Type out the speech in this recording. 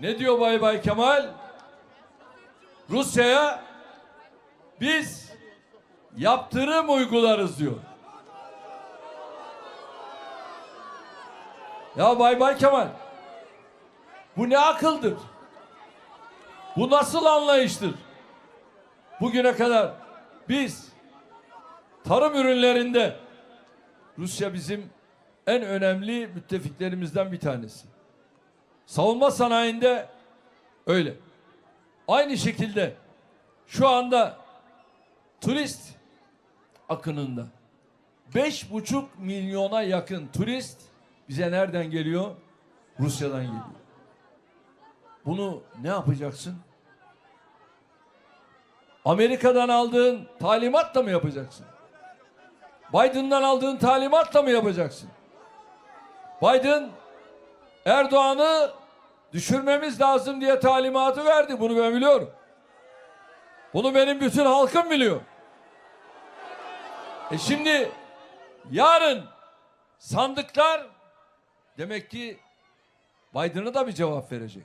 Ne diyor Bay Bay Kemal? Rusya'ya biz yaptırım uygularız diyor. Ya Bay Bay Kemal bu ne akıldır? Bu nasıl anlayıştır? Bugüne kadar biz tarım ürünlerinde Rusya bizim en önemli müttefiklerimizden bir tanesi. Savunma sanayinde öyle. Aynı şekilde şu anda turist akınında beş buçuk milyona yakın turist bize nereden geliyor? Rusya'dan geliyor. Bunu ne yapacaksın? Amerika'dan aldığın talimatla mı yapacaksın? Biden'dan aldığın talimatla mı yapacaksın? Biden Erdoğan'ı düşürmemiz lazım diye talimatı verdi. Bunu ben biliyorum. Bunu benim bütün halkım biliyor. E şimdi yarın sandıklar demek ki Biden'a da bir cevap verecek.